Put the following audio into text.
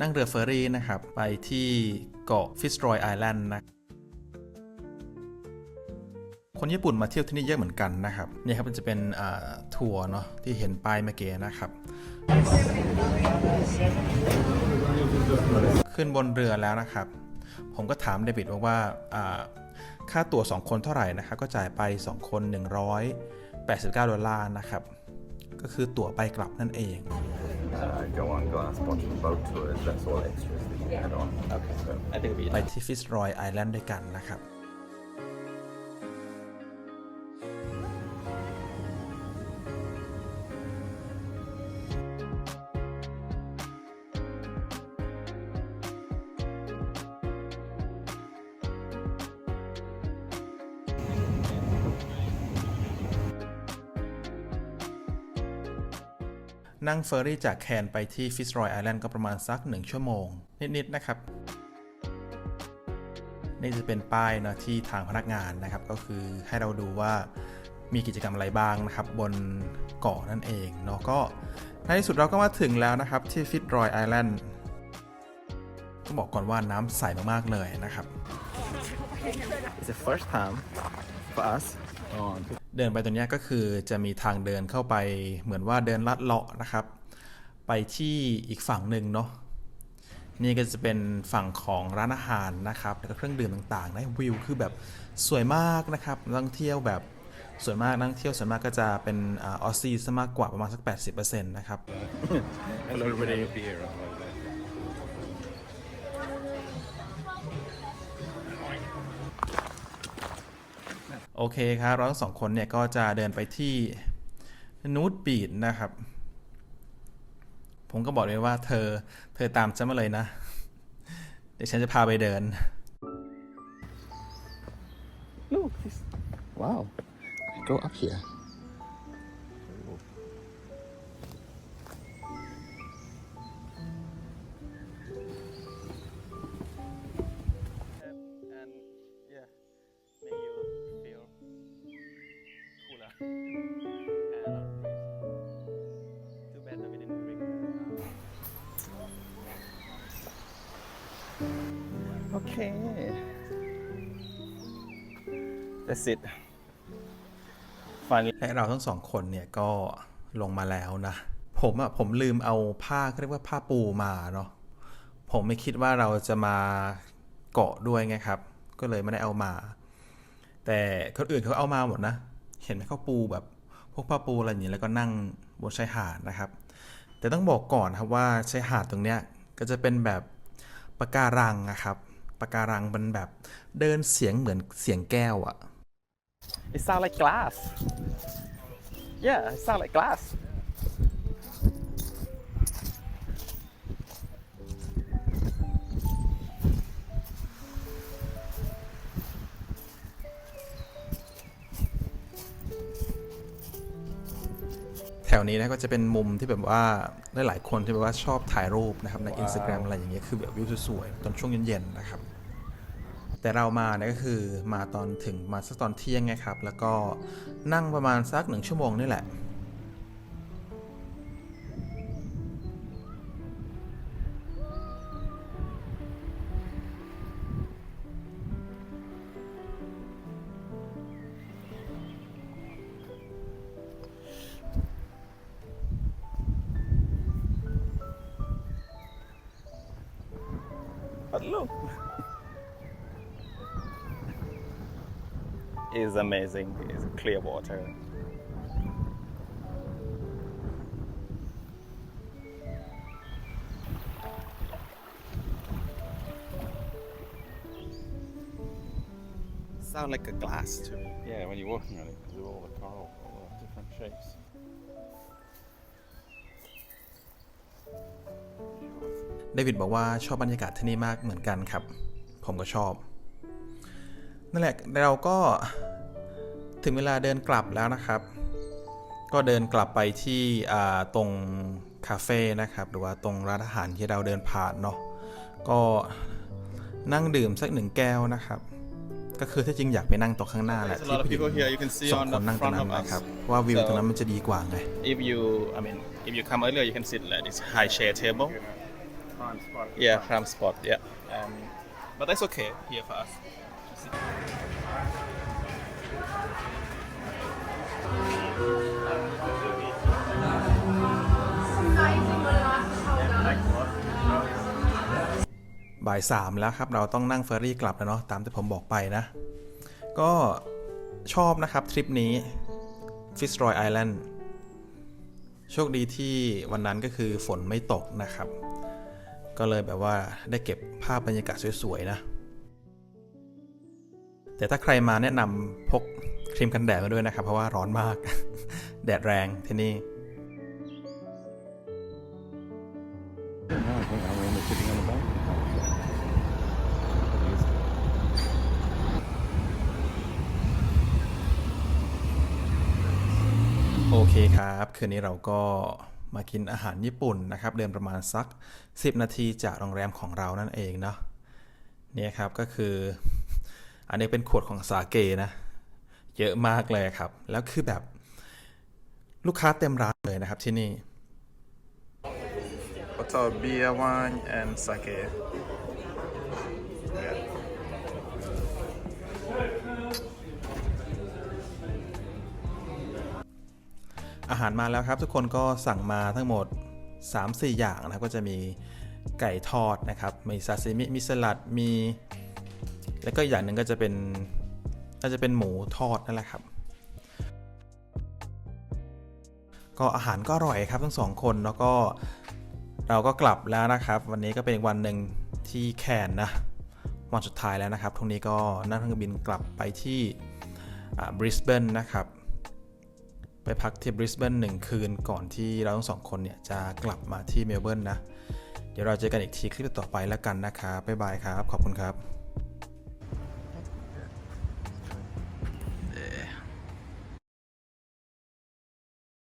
นั่งเรือเฟอร์รี่นะครับ ไปที่เกาะฟิสรอยไอแลนด์นะคนญี่ปุ่นมาเที่ยวที่นี่เยอะเหมือนกันนะครับนี่ครับมันจะเป็นทัวร์เนาะที่เห็นป้ายเมื่อกี้นะครับ ขึ้นบนเรือแล้วนะครับ ผมก็ถามเดวิดว่าว่าอ่าค่าตั๋ว2 คนเท่าไหร่นะครับก็จ่ายไป 2 คน 189 ดอลลาร์นะครับ ก็คือตั๋วไปกลับนั่นเอง uh, go on glass bottom boat tours. That's all extras that you add on. Okay. So, I think we ไปที่ฟิสรอยไอแลนด์ด้วยกันนะครับ นั่งเฟอร์รี่จากแคนไปที่ฟิสรอยไอแลนด์ก็ประมาณสักหนึ่งชั่วโมง นิด ๆ นะครับ นี่จะเป็นป้ายนะที่ทางพนักงานนะครับ ก็คือให้เราดูว่ามีกิจกรรมอะไรบ้างนะครับ บนเกาะนั่นเองเนาะก็ในที่สุดเราก็มาถึงแล้วนะครับ ที่ฟิตรอยไอแลนด์ต้องบอกก่อนว่าน้ำใสมาก ๆ เลยนะครับ It's the first time for us. เดินไปตรงนี้ก็คือจะมีทางเดินเข้าไปเหมือนว่าเดินลัดเลาะนะครับ ไปที่อีกฝั่งหนึ่งเนาะนี่ก็จะเป็นฝั่งของร้านอาหารนะครับแล้วก็เครื่องดื่มต่างๆนะวิวคือแบบสวยมากนะครับนักท่องเที่ยวแบบสวยมากนักท่องเที่ยวส่วนมากก็จะเป็นออสซี่ซะมากกว่าประมาณสัก 80%นะครับ เคครับเราทั้งสองคนเนี่ยก็จะเดินไปที่นูดบีดนะครับ ผมก็บอกเลยว่าเธอเธอตามฉันมาเลยนะ เดี๋ยวฉันจะพาไปเดิน Look, this. Wow. Go up here. Okay. That's it. Finally. และเราทั้งสองคนเนี่ยก็ลงมาแล้วนะ ผมอะผมลืมเอาผ้าเขาเรียกว่าผ้าปูมาเนาะผมไม่คิดว่าเราจะมาเกาะด้วยไงครับ ก็เลยไม่ได้เอามา แต่คนอื่นเขาเอามาหมดนะ เห็นไหมเขาปูแบบ พวกผ้าปูอะไรอย่างนี้แล้วก็นั่งบนชายหาดนะครับ แต่ต้องบอกก่อนครับว่าชายหาดตรงเนี้ยก็จะเป็นแบบปะการังนะครับ ปะการังมันแบบ เดินเสียงเหมือนเสียงแก้วอะ It sounds like glass. Yeah, it sounds like glass. แถวนี้นะก็จะเป็นมุมที่แบบว่าหลายๆคนที่แบบว่าชอบถ่ายรูปนะครับใน Instagram อะไรอย่างเงี้ยคือแบบวิวสวยๆตอนช่วงเย็นๆนะครับ แต่เรามาเนี่ยก็คือมาตอนถึงมาสักตอนเที่ยงไงครับ แล้วก็นั่งประมาณสักหนึ่งชั่วโมงนี่แหละ But look. It's amazing. It's clear water. Sound like a glass to me. Yeah, when you're walking on it, because of all the coral, all the different shapes. เดวิดบอกว่าชอบบรรยากาศที่นี่มากเหมือนกันครับ ผมก็ชอบ นั่นแหละเราก็ ถึงเวลาเดินกลับแล้วนะครับ ก็เดินกลับไปที่อ่าตรงคาเฟ่นะครับหรือว่าตรงร้านอาหารที่เราเดินผ่านเนาะก็นั่งดื่มสักหนึ่งแก้วนะครับ ก็คือที่จริงอยากไปนั่งโต๊ะข้างหน้าแหละ There's a ที่ lot of ผู้หญิง people here. You can see สอง on คน the นั่งตรง front นั้น of นะครับ us. ว่าวิว So- ตรงนั้นมันจะดีกว่าไง If you, I mean, if you come earlier, you can sit like this high chair table. prime spot. Yeah, prime spot. Yeah. Um, but that's okay here for us. บ่ายสามแล้วครับ เราต้องนั่งเฟอร์รี่กลับแล้วเนาะตามที่ผมบอกไปนะ ก็ชอบนะครับทริปนี้ Fitzroy Island โชคดีที่วันนั้นก็คือฝนไม่ตกนะครับ ก็เลยแบบว่าได้เก็บภาพบรรยากาศสวย ๆ นะ แต่ถ้าใครมาแนะนำพก ครีมกันแดดมาด้วยนะครับ เพราะว่าร้อนมาก แดดแรงที่นี่โอเคครับ คืนนี้เราก็มากินอาหารญี่ปุ่นนะครับ เดินประมาณสัก 10 นาทีจากโรงแรมของเรานั่นเองเนาะเนี่ยครับก็คือ อันนี้เป็นขวดของสาเกนะ เยอะมากเลยครับ แล้วคือแบบลูกค้าเต็มร้านเลยนะครับที่นี่ Bottle beer wine and sake อาหารมาแล้วครับ ทุกคนก็สั่งมาทั้งหมด 3-4 อย่างนะครับ ก็จะมีไก่ทอดนะครับ มีซาซิมิ มีสลัด มี แล้วก็อีกอย่างหนึ่งก็จะเป็น น่าจะเป็นหมูทอดนั่นแหละครับ ก็อาหารก็อร่อยครับทั้งสองคนแล้วก็เราก็กลับแล้วนะครับ วันนี้ก็เป็นอีกวันหนึ่งที่แคนนะวันสุดท้ายแล้วนะครับทุกนี้ก็นั่งเครื่องบินกลับไปที่บริสเบนนะครับ ไปพักที่บริสเบนหนึ่งคืนก่อนที่เราทั้งสองคนเนี่ยจะกลับมาที่เมลเบิร์นนะ เดี๋ยวเราเจอกันอีกทีคลิปต่อไปแล้วกันนะครับบ๊ายบายครับ ขอบคุณครับ